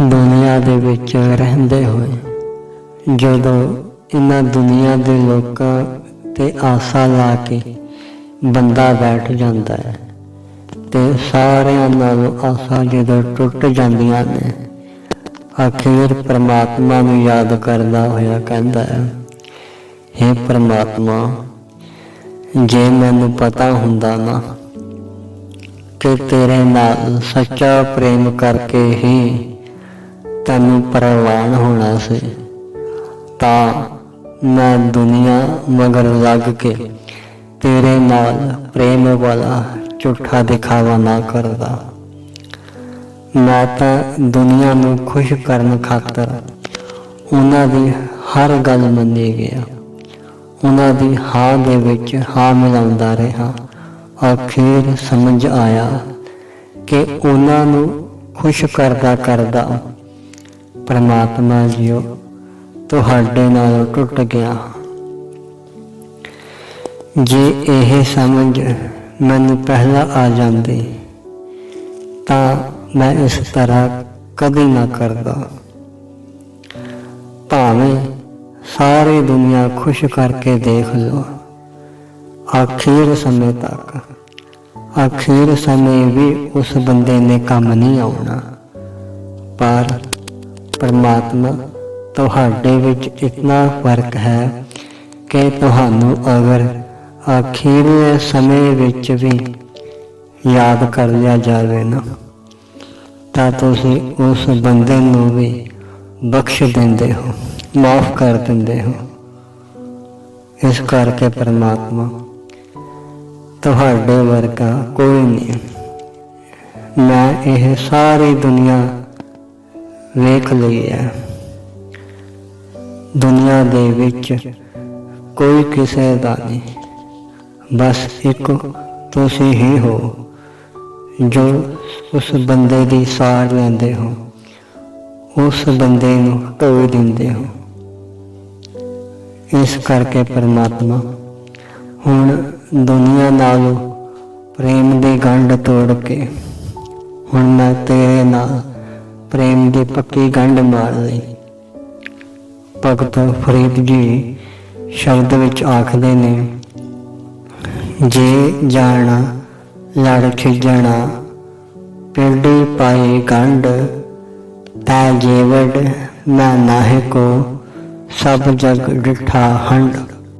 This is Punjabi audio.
ਦੁਨੀਆ ਦੇ ਵਿੱਚ ਰਹਿੰਦੇ ਹੋਏ, ਜਦੋਂ ਇਹਨਾਂ ਦੁਨੀਆ ਦੇ ਲੋਕਾਂ ਤੇ ਆਸਾ ਲਾ ਕੇ ਬੰਦਾ ਬੈਠ ਜਾਂਦਾ ਹੈ, ਤੇ ਸਾਰਿਆਂ ਨਾਲੋਂ ਆਸਾਂ ਜਦੋਂ ਟੁੱਟ ਜਾਂਦੀਆਂ ਨੇ, ਆਖਿਰ ਪ੍ਰਮਾਤਮਾ ਨੂੰ ਯਾਦ ਕਰਦਾ ਹੋਇਆ ਕਹਿੰਦਾ ਹੈ हे ਪ੍ਰਮਾਤਮਾ, ਜੇ ਮੈਨੂੰ ਪਤਾ ਹੁੰਦਾ ਨਾ ਕਿ ਤੇਰੇ ਨਾਲ ਸੱਚਾ ਪ੍ਰੇਮ ਕਰਕੇ ਹੀ ਤੈਨੂੰ ਪ੍ਰਵਾਨ ਹੋਣਾ ਸੀ, ਤਾਂ ਮੈਂ ਦੁਨੀਆ ਮਗਰ ਲੱਗ ਕੇ ਤੇਰੇ ਨਾਲ ਪ੍ਰੇਮ ਵਾਲਾ ਝੂਠਾ ਦਿਖਾਵਾ ਨਾ ਕਰਦਾ। ਮੈਂ ਤਾਂ ਦੁਨੀਆ ਨੂੰ ਖੁਸ਼ ਕਰਨ ਖਾਤਰ ਉਹਨਾਂ ਦੀ ਹਰ ਗੱਲ ਮੰਨੀ ਗਿਆ। ਉਹਨਾਂ ਦੀ ਹਾਂ ਦੇ ਵਿੱਚ ਹਾਂ ਮਿਲਾਉਂਦਾ ਰਿਹਾ। ਆਖਿਰ ਸਮਝ ਆਇਆ ਕਿ ਉਹਨਾਂ ਨੂੰ ਖੁਸ਼ ਕਰਦਾ ਕਰਦਾ ਪਰਮਾਤਮਾ ਜੀਓ, ਤੁਹਾਡੇ ਨਾਲੋਂ ਟੁੱਟ ਗਿਆ ਜੇ ਇਹ ਸਮਝ ਮੈਨੂੰ ਪਹਿਲਾਂ ਆ ਜਾਂਦੀ, ਤਾਂ ਮੈਂ ਇਸ ਤਰ੍ਹਾਂ ਕਦੇ ਨਾ ਕਰਦਾ। ਭਾਵੇਂ ਸਾਰੀ ਦੁਨੀਆ ਖੁਸ਼ ਕਰਕੇ ਦੇਖ ਲਓ, ਆਖੀਰ ਸਮੇਂ ਤੱਕ, ਆਖਿਰ ਸਮੇਂ ਵੀ ਉਸ ਬੰਦੇ ਨੇ ਕੰਮ ਨਹੀਂ ਆਉਣਾ। ਪਰ ਪਰਮਾਤਮਾ, ਤੁਹਾਡੇ ਵਿੱਚ ਇਤਨਾ ਫ਼ਰਕ ਹੈ ਕਿ ਤੁਹਾਨੂੰ ਅਗਰ ਆਖਿਰ ਸਮੇਂ ਵਿੱਚ ਵੀ ਯਾਦ ਕਰ ਲਿਆ ਜਾਵੇ ਨਾ, ਤਾਂ ਤੁਸੀਂ ਉਸ ਬੰਦੇ ਨੂੰ ਵੀ ਬਖਸ਼ ਦਿੰਦੇ ਹੋ, ਮਾਫ ਕਰ ਦਿੰਦੇ ਹੋ। ਇਸ ਕਰਕੇ ਪਰਮਾਤਮਾ, ਤੁਹਾਡੇ ਵਰਗਾ ਕੋਈ ਨਹੀਂ। ਮੈਂ ਇਹ ਸਾਰੀ ਦੁਨੀਆ ਵੇਖ ਲਈ ਹੈ ਦੁਨੀਆ ਦੇ ਵਿੱਚ ਕੋਈ ਕਿਸੇ ਦਾ ਨਹੀਂ। ਬਸ ਇੱਕ ਤੁਸੀਂ ਹੀ ਹੋ ਜੋ ਉਸ ਬੰਦੇ ਦੀ ਸਾਰ ਲੈਂਦੇ ਹੋ। ਉਸ ਬੰਦੇ ਨੂੰ ਢੋਲ ਦਿੰਦੇ ਹੋ। ਇਸ ਕਰਕੇ ਪਰਮਾਤਮਾ ਹੁਣ ਦੁਨੀਆ ਨਾਲੋਂ ਪ੍ਰੇਮ ਦੀ ਗੰਢ ਤੋੜ ਕੇ ਹੁਣ ਮੈਂ ਤੇਰੇ ਨਾਲ ਪ੍ਰੇਮ ਦੀ ਪੱਕੀ ਗੰਢ ਮਾਰ ਲਈ ਭਗਤ ਫਰੀਦ ਜੀ ਸ਼ਬਦ ਵਿੱਚ ਆਖਦੇ ਨੇ, ਜੇ ਜਾਣਾ, ਲੜ ਖਿਜਣਾ ਪਿੰਡੀ ਪਾਏ ਗੰਢ, ਤੈ ਜੀਵੜ ਮੈਂ ਨਾਹਿ ਕੋ, ਸਭ ਜਗ ਡਿਠਾ ਹੰਡ